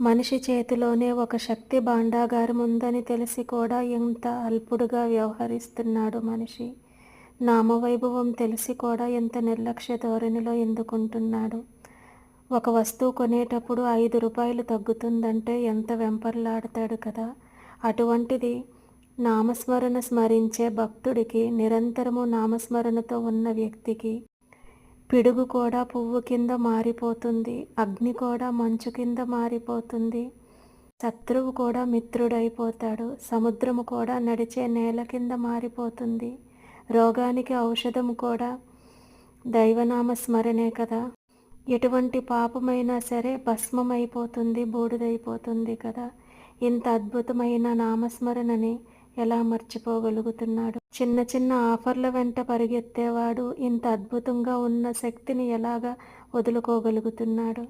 మనిషి చేతిలోనే ఒక శక్తి భాండాగారం ఉందని తెలిసి కూడా ఎంత అల్పుడుగా వ్యవహరిస్తున్నాడు మనిషి. నామవైభవం తెలిసి కూడా ఎంత నిర్లక్ష్య ధోరణిలో ఎందుకుంటున్నాడు? ఒక వస్తువు కొనేటప్పుడు ఐదు రూపాయలు తగ్గుతుందంటే ఎంత వెంపర్లాడతాడు కదా? అటువంటిది నామస్మరణ స్మరించే భక్తుడికి నిరంతరము నామస్మరణతో ఉన్న వ్యక్తికి పిడుగు కూడా పువ్వు కింద మారిపోతుంది అగ్ని కూడా మంచు కింద మారిపోతుంది. శత్రువు కూడా మిత్రుడైపోతాడు సముద్రము కూడా నడిచే నేల కింద మారిపోతుంది. రోగానికి ఔషధం కూడా దైవనామ స్మరణే కదా. ఎటువంటి పాపమైనా సరే భస్మమైపోతుంది బూడిదైపోతుంది కదా. ఇంత అద్భుతమైన నామస్మరణని ఎలా మర్చిపోగలుగుతున్నాడు? చిన్న చిన్న ఆఫర్ల వెంట పరిగెత్తేవాడు ఇంత అద్భుతంగా ఉన్న శక్తిని ఎలాగా వదులుకోగలుగుతున్నాడు?